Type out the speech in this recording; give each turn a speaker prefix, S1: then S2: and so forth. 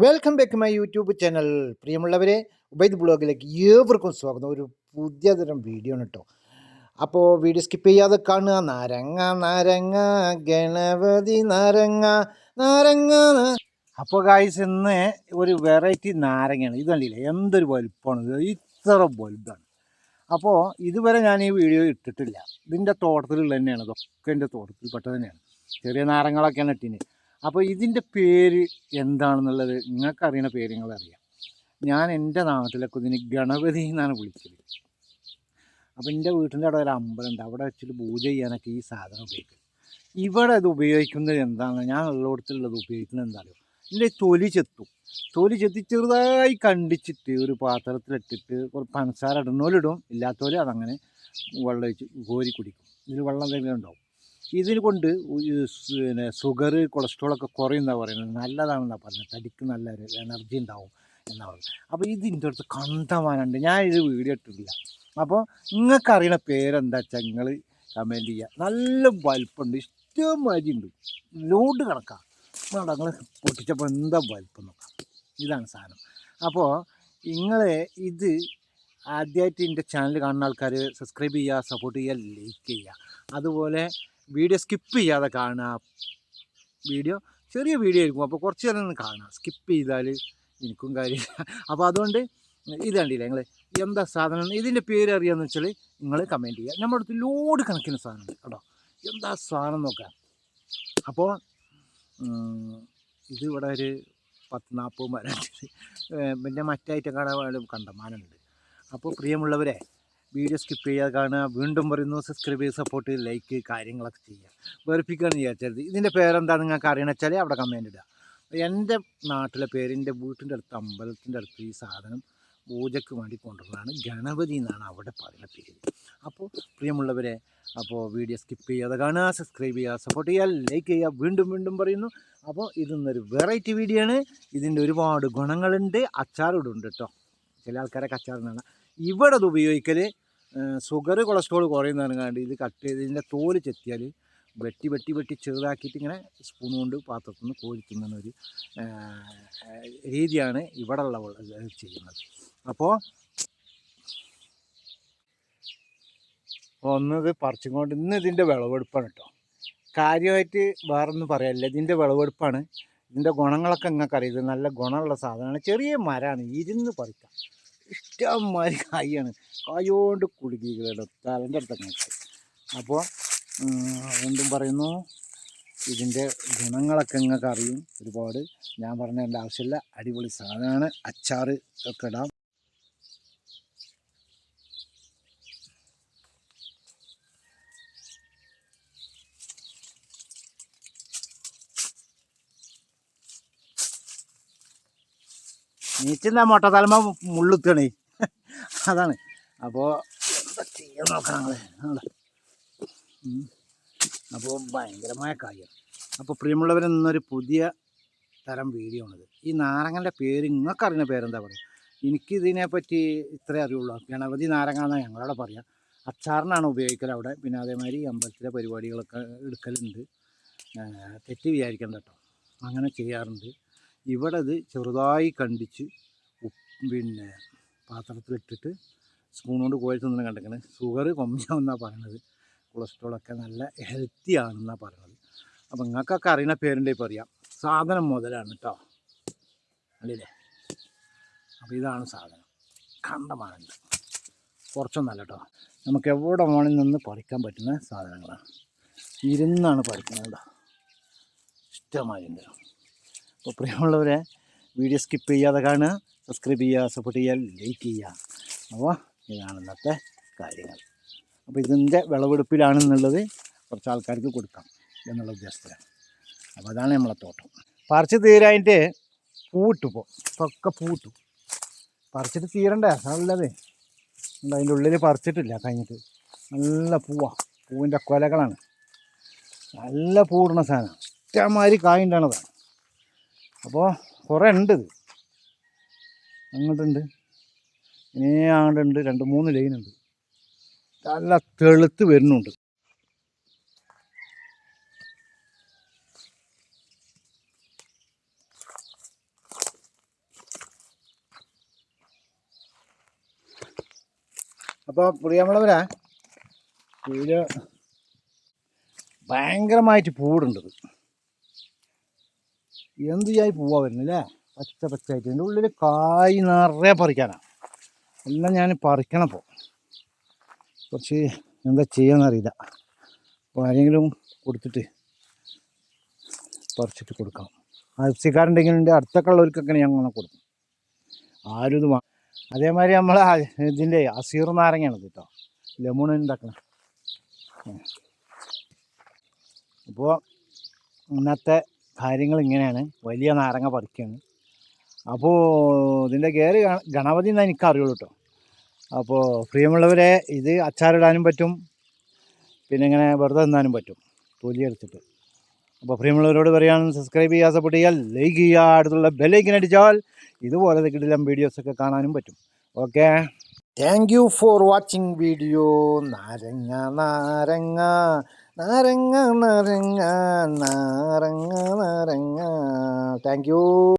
S1: Welcome back my YouTube channel പ്രിയമുള്ളവരെ ഉബൈദ് ബ്ലോഗിലേക്ക് ഏവർക്കും സ്വാഗതം. ഒരു പുതിയ തരം വീഡിയോ ആണ് കേട്ടോ അപ്പോൾ വീഡിയോ സ്കിപ്പ് ചെയ്യാതെ കാണുക. നാരങ്ങ നാരങ്ങ ഗണപതി നാരങ്ങ നാരങ്ങ അപ്പോൾ ഗായ്സ് ഇന്ന് ഒരു വെറൈറ്റി നാരങ്ങയാണ്. ഇത് എന്തൊരു വലുപ്പമാണ് ഇത്ര വലുതാണ്. അപ്പോൾ ഇതുവരെ ഞാൻ ഈ വീഡിയോ ഇട്ടിട്ടില്ല. ഇതിന്റെ തോട്ടത്തിലുള്ള തന്നെയാണ്. ഇതൊക്കെ എന്റെ തോട്ടത്തിൽ പെട്ടത് തന്നെയാണ്. ചെറിയ നാരങ്ങളൊക്കെയാണ് ഇട്ടിന്. അപ്പോൾ ഇതിന്റെ പേര് എന്താണെന്നുള്ളത് നിങ്ങൾക്കറിയണ പേര് നിങ്ങളറിയാം ഞാൻ എന്റെ നാട്ടിലൊക്കെ ഇതിന് ഗണപതി എന്നാണ് വിളിച്ചത്. അപ്പോൾ എന്റെ വീട്ടിന്റെ അവിടെ ഒരു അമ്പലമുണ്ട്. അവിടെ വെച്ചിട്ട് പൂജ ചെയ്യാനൊക്കെ ഈ സാധനം ഉപയോഗിക്കും. ഇവിടെ ഇത് ഉപയോഗിക്കുന്നത് എന്താണ്? ഞാൻ ഉള്ളിടത്തുള്ളത് ഉപയോഗിക്കുന്നത് എന്താണോ ഇതിന്റെ തൊലി ചെത്തും. തൊലി ചെത്തി ചെറുതായി കണ്ടിച്ചിട്ട് ഒരു പാത്രത്തിലിട്ടിട്ട് പഞ്ചസാര ഇടുന്നോലിടും ഇല്ലാത്തവർ അതങ്ങനെ വെള്ളം ഒഴിച്ച് കോരി കുടിക്കും. ഇതിൽ വെള്ളം എന്തെങ്കിലും ഉണ്ടാവും ഇതിന് കൊണ്ട് പിന്നെ ഷുഗർ കൊളസ്ട്രോളൊക്കെ കുറയുന്നതാണ് പറയുന്നത്. നല്ലതാണെന്നാണ് പറഞ്ഞത്. തടിക്ക് നല്ലൊരു എനർജി ഉണ്ടാവും എന്നാണ് പറയുന്നത് അപ്പോൾ ഇതിന്റെ അടുത്ത് കണ്ടമാനുണ്ട്. ഞാൻ ഇത് വീഡിയോ ഇട്ടിട്ടില്ല. അപ്പോൾ നിങ്ങൾക്ക് അറിയണ പേരെന്താ വെച്ചാൽ നിങ്ങൾ കമന്റ് ചെയ്യുക നല്ല വലുപ്പമുണ്ട് ഇഷ്ടം ഉണ്ട് ലോഡ് കണക്കാണ് നിങ്ങൾ പൊട്ടിച്ചപ്പോൾ എന്താ വലുപ്പം നോക്കാം. ഇതാണ് സാധനം. അപ്പോൾ നിങ്ങൾ ഇത് ആദ്യമായിട്ട് എന്റെ ചാനൽ കാണുന്ന ആൾക്കാർ സബ്സ്ക്രൈബ് ചെയ്യുക സപ്പോർട്ട് ചെയ്യുക ലൈക്ക് ചെയ്യുക അതുപോലെ വീഡിയോ സ്കിപ്പ് ചെയ്യാതെ കാണുക. വീഡിയോ ചെറിയ വീഡിയോ ആയിരിക്കും. അപ്പോൾ കുറച്ച് നേരം ഒന്ന് കാണുക. സ്കിപ്പ് ചെയ്താൽ എനിക്കും കാര്യമില്ല. അപ്പോൾ അതുകൊണ്ട് ഇത് കണ്ടില്ല നിങ്ങൾ എന്താ സാധനം? ഇതിന്റെ പേര് അറിയാമെന്ന് വെച്ചാൽ നിങ്ങൾ കമന്റ് ചെയ്യുക. നമ്മുടെ അടുത്ത് ലോഡ് കണക്കിന് സാധനമുണ്ട് കേട്ടോ. എന്താ സാധനം നോക്കാം. അപ്പോൾ ഇത് ഇവിടെ ഒരു പത്ത് നാൽപ്പത് മരം പിന്നെ മറ്റേ ഐറ്റം കാണാൻ കണ്ടമാനുണ്ട് അപ്പോൾ പ്രിയമുള്ളവരെ വീഡിയോ സ്കിപ്പ് ചെയ്യാതെ കാണുക. വീണ്ടും പറയുന്നു സബ്സ്ക്രൈബ് ചെയ്ത് സപ്പോർട്ട് ലൈക്ക് കാര്യങ്ങളൊക്കെ ചെയ്യുക. വെറുപ്പിക്കുകയാണ് വിചാരിച്ചത് ഇതിന്റെ പേരെന്താ നിങ്ങൾക്ക് അറിയണമെന്ന് വെച്ചാൽ അവിടെ കമന്റ് ഇടുക. എന്റെ നാട്ടിലെ പേര് എന്റെ വീട്ടിന്റെ അടുത്ത് അമ്പലത്തിന്റെ അടുത്ത് ഈ സാധനം പൂജയ്ക്ക് വേണ്ടി കൊണ്ടുവന്നതാണ് ഗണപതി എന്നാണ് അവിടെ പറയുന്ന പേര്. അപ്പോൾ പ്രിയമുള്ളവരെ അപ്പോൾ വീഡിയോ സ്കിപ്പ് ചെയ്യാതെ കാണുക സബ്സ്ക്രൈബ് ചെയ്യുക സപ്പോർട്ട് ചെയ്യുക ലൈക്ക് ചെയ്യുക. വീണ്ടും വീണ്ടും പറയുന്നു. അപ്പോൾ ഇതൊന്നൊരു വെറൈറ്റി വീഡിയോ ആണ്. ഇതിന്റെ ഒരുപാട് ഗുണങ്ങളുണ്ട് അച്ചാറിടുണ്ട് കേട്ടോ ചില ആൾക്കാരൊക്കെ അച്ചാറിനാണ് ഇവിടെ അത് ഉപയോഗിക്കൽ ഷുഗർ കൊളസ്ട്രോൾ കുറയുന്നതാണ് കണ്ട് ഇത് കട്ട് ചെയ്ത് ഇതിന്റെ തോൽ ചെത്തിയാൽ വെട്ടി വെട്ടി വെട്ടി ചെറുതാക്കിയിട്ട് ഇങ്ങനെ സ്പൂൺ കൊണ്ട് പാത്രത്തിൽ നിന്ന് കോരി തിന്നുന്ന ഒരു രീതിയാണ് ഇവിടെ ഉള്ള ചെയ്യുന്നത്. അപ്പോൾ ഒന്നത് പറിച്ചും കൊണ്ട് ഇന്ന് ഇതിന്റെ വിളവെടുപ്പാണ് കേട്ടോ കാര്യമായിട്ട് വേറൊന്നും പറയാനില്ല. ഇതിന്റെ വിളവെടുപ്പാണ്. ഇതിന്റെ ഗുണങ്ങളൊക്കെ നിങ്ങൾക്കറിയാം. ഇത് നല്ല ഗുണമുള്ള സാധനമാണ്. ചെറിയ മരമാണ് ഇരുന്ന് പറിക്കാം. ഇഷ്ടംമാതിരി കായാണ്. കായോണ്ട് കുടുക്കികളുടെ തലന്റെ അടുത്തൊക്കെ അപ്പോൾ വീണ്ടും പറയുന്നു ഇതിന്റെ ഗുണങ്ങളൊക്കെ നിങ്ങൾക്ക് അറിയും ഒരുപാട്. ഞാൻ പറഞ്ഞതിന്റെ ആവശ്യമില്ല അടിപൊളി സാധനമാണ്. അച്ചാറ് ഒക്കെ ഇടാം. നീച്ചിന്റെ മുട്ട തലമ മുള്ളുത്തണേ. അതാണ്. അപ്പോൾ എന്താ ചെയ്യാൻ നോക്കണം ഞങ്ങൾ അപ്പോൾ ഭയങ്കരമായ കാര്യം. അപ്പോൾ പ്രിയമുള്ളവർ ഇന്നൊരു പുതിയ തരം വീഡിയോ ആണിത്. ഈ നാരങ്ങന്റെ പേര് നിങ്ങൾക്ക് അറിയുന്ന പേരെന്താ പറയുക എനിക്ക് ഇതിനെപ്പറ്റി ഇത്രേ അറിയുള്ളൂ. ഗണപതി നാരങ്ങ എന്നാണ് ഞങ്ങളവിടെ പറയാം. അച്ചാറിനാണ് ഉപയോഗിക്കൽ അവിടെ. പിന്നെ അതേമാതിരി അമ്പലത്തിലെ പരിപാടികളൊക്കെ എടുക്കലുണ്ട്. തെറ്റ് വിചാരിക്കണ്ട കേട്ടോ അങ്ങനെ ചെയ്യാറുണ്ട്. ഇവിടെ ഇത് ചെറുതായി കണ്ടിച്ച് പിന്നെ പാത്രത്തിലിട്ടിട്ട് സ്പൂൺ കൊണ്ട് കോഴി തിന്നു കണ്ടിരിക്കണേ. ഷുഗർ കൊമ്പാണെന്നാണ് പറയണത്. കൊളസ്ട്രോളൊക്കെ നല്ല ഹെൽത്തി ആണെന്നാണ് പറയണത്. അപ്പം നിങ്ങൾക്കൊക്കെ അറിയുന്ന പേരുണ്ടെങ്കിൽ പറയാം സാധനം മുതലാണ് കേട്ടോ അല്ലേ അപ്പോൾ ഇതാണ് സാധനം. കണ്ടമാനുണ്ട് കുറച്ചൊന്നല്ല കേട്ടോ നമുക്ക് എവിടെ വേണമെങ്കിൽ നിന്ന് പറിക്കാൻ പറ്റുന്ന സാധനങ്ങളാണ്. ഇരുന്നാണ് പറിക്കുന്നത് കേട്ടോ ഇഷ്ടമായി ഉണ്ട് അപ്പോൾ പ്രിയമുള്ളവരെ വീഡിയോ സ്കിപ്പ് ചെയ്യാതെ കാണുക സബ്സ്ക്രൈബ് ചെയ്യുക സപ്പോർട്ട് ചെയ്യുക ലൈക്ക് ചെയ്യുക. അപ്പോൾ ഇതാണ് ഇന്നത്തെ കാര്യങ്ങൾ. അപ്പോൾ ഇതിന്റെ വിളവെടുപ്പിലാണെന്നുള്ളത് കുറച്ച് ആൾക്കാർക്ക് കൊടുക്കാം എന്നുള്ള ഉദ്ദേശത്തിലാണ്. അപ്പോൾ അതാണ് നമ്മളെ തോട്ടം. പറിച്ച് തീരായിട്ട് പൂട്ടു ഇപ്പോൾ ഒക്കെ പൂവിട്ടു. പറിച്ചിട്ട് തീരണ്ടേ? നല്ലത് അതിന്റെ ഉള്ളിൽ പറിച്ചിട്ടില്ല കഴിഞ്ഞിട്ട്. നല്ല പൂവാ. പൂവിന്റെ കൊലകളാണ്. നല്ല പൂടുന്ന സാധനം. ഇഷ്ടമാതിരി കായുണ്ടാണതാണ് അപ്പോൾ കുറേ ഉണ്ട് ഇത്. അങ്ങോട്ടുണ്ട്. ഇനി അങ്ങോട്ടുണ്ട്. രണ്ട് മൂന്ന് ലൈൻ ഉണ്ട്. നല്ല തെളുത്ത് വരുന്നുണ്ട്. അപ്പോൾ പ്രിയമുള്ളവരാ ഭയങ്കരമായിട്ട് പൂടുണ്ടത് എന്ത് ചെയ്യായി പോവാ വരുന്നില്ലേ? പച്ച പച്ചയായിട്ട്. എന്റെ ഉള്ളിൽ കായ് നിറയെ പറിക്കാനാണ് എല്ലാം ഞാൻ പറിക്കണം ഇപ്പോൾ കുറച്ച് എന്താ ചെയ്യാന്നറിയില്ല. അപ്പോൾ ആരെങ്കിലും കൊടുത്തിട്ട് പറിച്ചിട്ട് കൊടുക്കണം ആവശ്യക്കാരുണ്ടെങ്കിൽ ഉണ്ട് അടുത്തൊക്കെ ഉള്ളവർക്കൊക്കെ ഞാൻ അങ്ങനെ കൊടുക്കും. ആരും ഇത് അതേമാതിരി നമ്മൾ ഇതിന്റെ അസീർ നാരങ്ങയാണ് കേട്ടോ ലെമൺ ഉണ്ടാക്കണം. അപ്പോൾ ഇന്നത്തെ കാര്യങ്ങൾ ഇങ്ങനെയാണ്. വലിയ നാരങ്ങ പറിക്കുകയാണ് അപ്പോൾ ഇതിന്റെ കയറി ഗണപതി എന്നാൽ എനിക്ക് അറിയുള്ളൂ കേട്ടോ അപ്പോൾ പ്രിയമുള്ളവരെ ഇത് അച്ചാറിടാനും പറ്റും. പിന്നെ ഇങ്ങനെ വെറുതെ തിന്നാനും പറ്റും. തൊലി എടുത്തിട്ട്. അപ്പോൾ പ്രിയമുള്ളവരോട് പറയുകയാണ് സബ്സ്ക്രൈബ് ചെയ്യുക സപ്പോർട്ട് ചെയ്യാൽ ലൈക്ക് ചെയ്യുക. അടുത്തുള്ള ബെല്ലൈക്കൻ അടിച്ചാൽ ഇതുപോലെ കിടിലം വീഡിയോസൊക്കെ കാണാനും പറ്റും. Okay thank you for watching video നാരങ്ങ നാരങ്ങ. നാരങ്ങ നാരങ്ങ നാരങ്ങ നാരങ്ങ. Thank you